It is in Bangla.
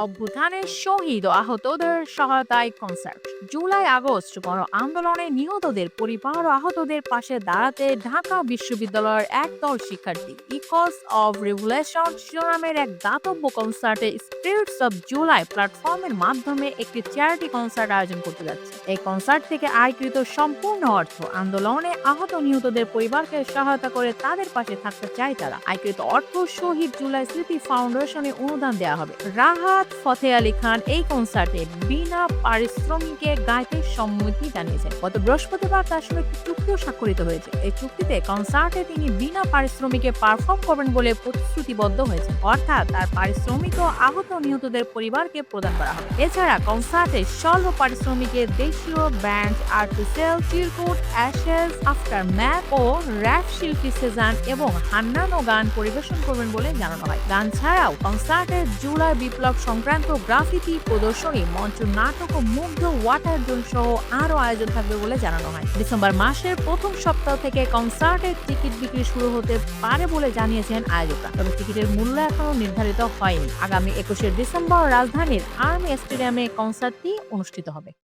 অভ্যুত্থানের শহীদ ও আহতদের সহায়তায় কনসার্ট জুলাই, আগস্ট গণ আন্দোলনে নিহতদের পরিবার ও আহতদের পাশে দাঁড়াতে ঢাকা বিশ্ববিদ্যালয়ের একদল শিক্ষার্থী। ইকস অফ রেভুলেশন শিরোনামের এক দাতব্য কনসার্টে স্পিরিটস অফ জুলাই প্ল্যাটফর্মের মাধ্যমে একটি চ্যারিটি কনসার্ট আয়োজন করতে যাচ্ছে। এই কনসার্ট থেকে আয়কৃত সম্পূর্ণ অর্থ আন্দোলনে আহত নিহতদের পরিবারকে সহায়তা করে তাদের পাশে থাকতে চায় তারা। আয়কৃত অর্থ শহীদ জুলাই স্মৃতি ফাউন্ডেশনে অনুদান দেওয়া হবে। রাহাত ফতে আলী খান এই কনসার্টে বিনা পারিশ্রমিকে গাইতে সম্মতি জানিয়েছেন। গত বৃহস্পতিবার তার সঙ্গে একটি চুক্তিও স্বাক্ষরিত হয়েছে। এই চুক্তিতে কনসার্টে তিনি বিনা পারিশ্রমিকে পারফর্ম করবেন বলে প্রতিশ্রুতিবদ্ধ হয়েছেন। অর্থাৎ তার পারিশ্রমিক ও আহত নিহতদের পরিবারকে প্রদান করা হবে। এছাড়া কনসার্টে স্বল্প পারিশ্রমিকে দেশীয় band Artcell, Chirkut, Ashes aftermath ও র্যাপ শিল্পী সেজান এবং হান্নানো গান পরিবেশন করবেন বলে জানানো হয়। গান ছাড়াও কনসার্টে জুলাই বিপ্লব সংক্রান্ত গ্রাফিতি, প্রদর্শনী, মঞ্চ, নাটক ও মুগ্ধ ওয়াটার জোন সহ আরও আয়োজন থাকবে বলে জানানো হয়। ডিসেম্বর মাসের প্রথম সপ্তাহ থেকে কনসার্টের টিকিট বিক্রি শুরু হতে পারে বলে জানিয়েছেন আয়োজকরা। তবে টিকিটের মূল্য এখনও নির্ধারিত হয়নি। আগামী একুশে ডিসেম্বর রাজধানীর আর্মি স্টেডিয়ামে কনসার্টটি অনুষ্ঠিত হবে।